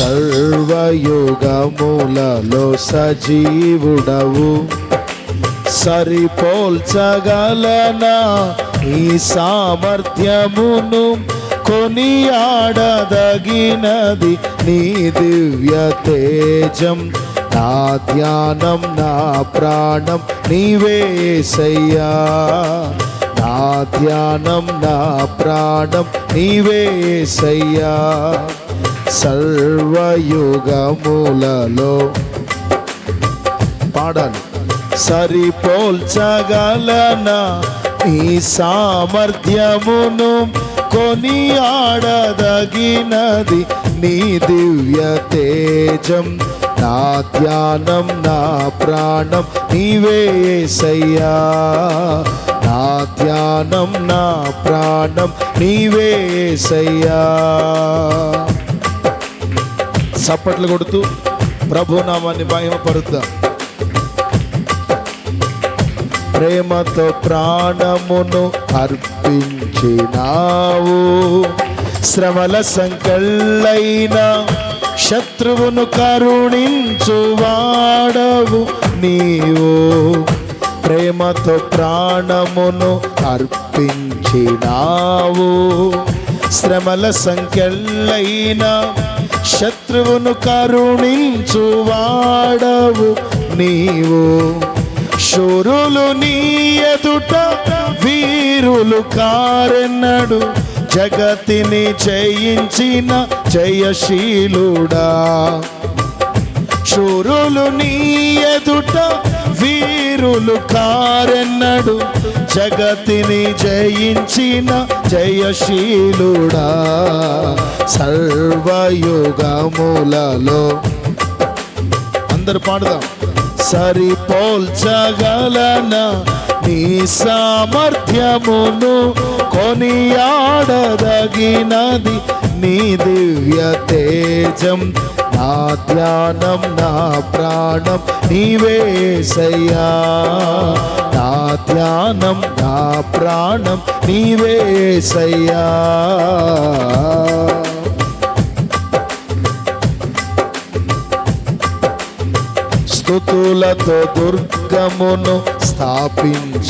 సర్వయుగములలో సజీవుడవు. సరిపోల్చగలనా ఈ సామర్థ్యమును కొనియాడదగినది నీ దివ్య తేజం. నా ధ్యానం నా ప్రాణం నీవేసయ్యా నా ధ్యానం నా ప్రాణం నీవేసయ్యా సర్వయుగములలో. పాడాలి. సరిపోల్చగలనా? ఈ సామర్థ్యమును కొని ఆడదగినది నీ దివ్య తేజం. నా ధ్యానం నా ప్రాణం నీవేసయ్యా నా ధ్యానం నా ప్రాణం నీవేసయ్యా చప్పట్లు కొడుతూ ప్రభునామాన్ని మహిమపరుద్దాం. ప్రేమతో ప్రాణమును అర్పించినావు. శ్రమల సంకళ్ళైన శత్రువును కరుణించు వాడవు నీవు. ప్రేమతో ప్రాణమును అర్పించినావు. శ్రమల సంఖ్యలైన శత్రువును కరుణించు వాడవు నీవు. శూరులు నీ ఎదుట వీరులు కారెన్నడు. జగతిని జయించిన జయశీలుడా. శూరులు నీ ఎదుట వీరులు కారెన్నడు. జగతిని జయించిన జయశీలుడా. సర్వయుగములలో అందరు పాడుదాం. సరిపోల్చగలన నీ సామర్థ్యమును కొనియాడదగినది నీ దివ్య తేజం. నా ధ్యానం నా ప్రాణం నీవేసయ్యా నా ధ్యానం నా ప్రాణం నీవేసయ్యా స్థుతులతో దుర్గమును స్థాపించువాడవు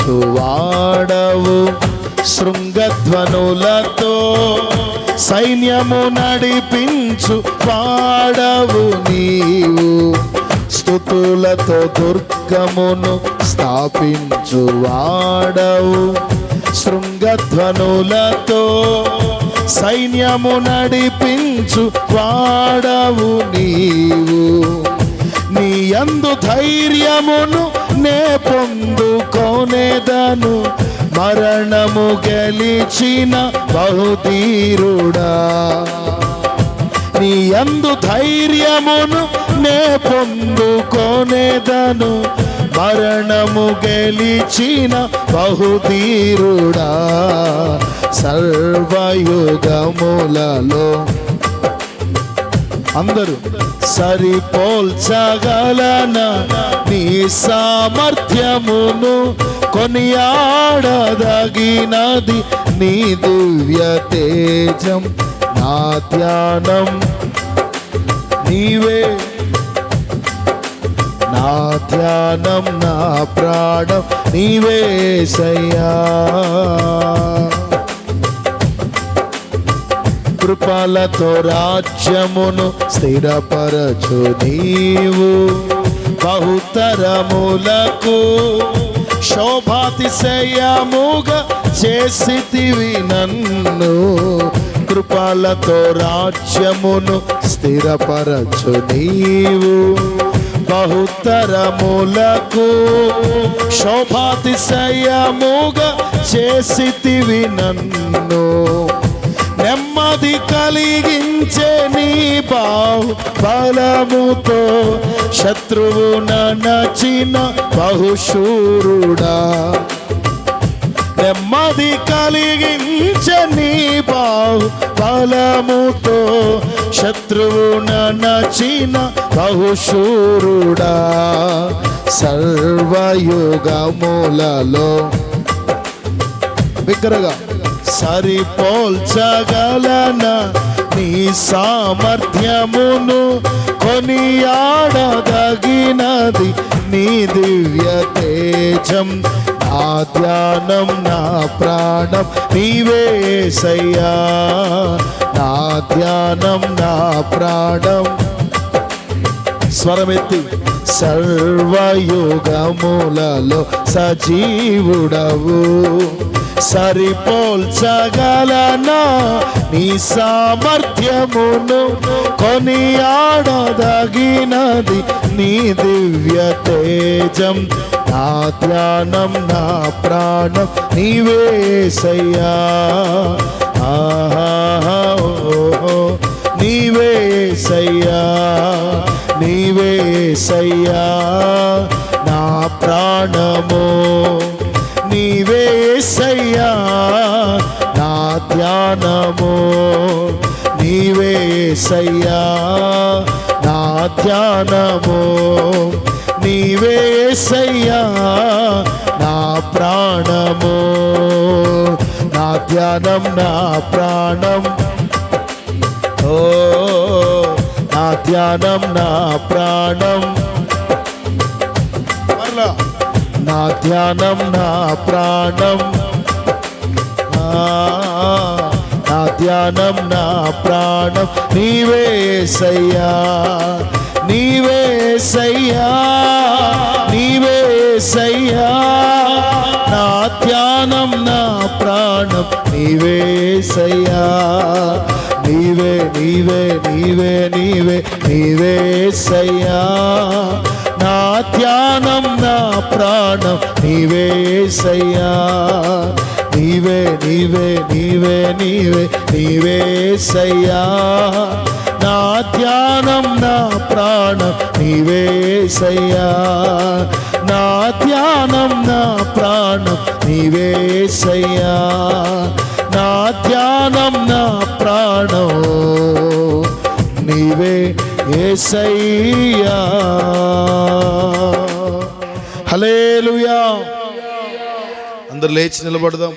శృంగధ్వనులతో సైన్యము నడిపించు వాడవు నీవు. స్థుతులతో దుర్గమును స్థాపించు వాడవు. శృంగధ్వనులతో సైన్యము నడిపించు వాడవు నీవు. నీ యందు ధైర్యమును నే పొందుకోనేదను. మరణము గెలిచిన బహుధీరుడా. నీ ఎందు ధైర్యమును నే పొందుకొనేదను. మరణము గెలిచిన బహుధీరుడా. సర్వయుగములలో అందరూ సరిపోల్చగలన నీ సామర్థ్యమును కొనియాడదగినది నీ దివ్య తేజం నా ధ్యానం. నీవే నా ధ్యానం నా ప్రాణం. నీవే సయ్యా. కృపలతో రాజ్యమును స్థిరపరచు నీవు. బహుతరములకు శోభాతిశయముగా చేసితివి నన్ను. కృపాలతో రాజ్యమును స్థిరపరచు నీవు. బహుతరములకు శోభాతిశయముగా చేసితివి నన్ను. కలిగించే నీ బాహు బలముతో శత్రువు నచిన బహుశూరుడా. నెమ్మది కలిగించే నీ బాహు బలముతో శత్రువు నచిన బహుశూరుడా. సర్వయుగములలో బిగ్గరగా సరిపోల్చగలనా? నీ సామర్థ్యమును కొనియాడదగినది నీ దివ్య తేజం. నా ధ్యానం నా ప్రాణం నీవేసయ్యా నా ధ్యానం నా ప్రాణం. స్వరమెత్తి సర్వయుగములలో సజీవుడవు. సరిపోల్చగలనా? నీ సామర్థ్యమును కొనియాడదగినది నీ దివ్య తేజం. నా ధ్యానం నా ప్రాణం నీవేసయ్యా ఆహా ఓహో నీవేసయ్యా నీవేసయ్యా నా ప్రాణమో ధ్యానము నీవేసయ్యా నా ధ్యానము. నీవేసయ్యా నా ప్రాణము. నా ధ్యానం నా ప్రాణం. ఓ నా ధ్యానం నా ప్రాణం. నా ధ్యానం నా ప్రాణం. ఆ, ధ్యానం నా ప్రాణం. నీవే సయ్యా నీవే సయ్యా నీవే సయ్యా. నా ధ్యానం నా ప్రాణం. నీవే సయ్యా నీవే నీవే నీవే నీవే నీవే సయ్యా. నా ధ్యానం నా ప్రాణం. నీవే సయ్యా నీవే నీవే నీవే నీవే నీవే సయ్యా. నా ధ్యానం నా ప్రాణం నీవే సయ్యా. నా ధ్యానం నా ప్రాణం నీవే సయ్యా. నా ధ్యానం నా ప్రాణం నీవే ఏసయ్యా. హలేలుయా అందరు లేచి నిలబడదాం.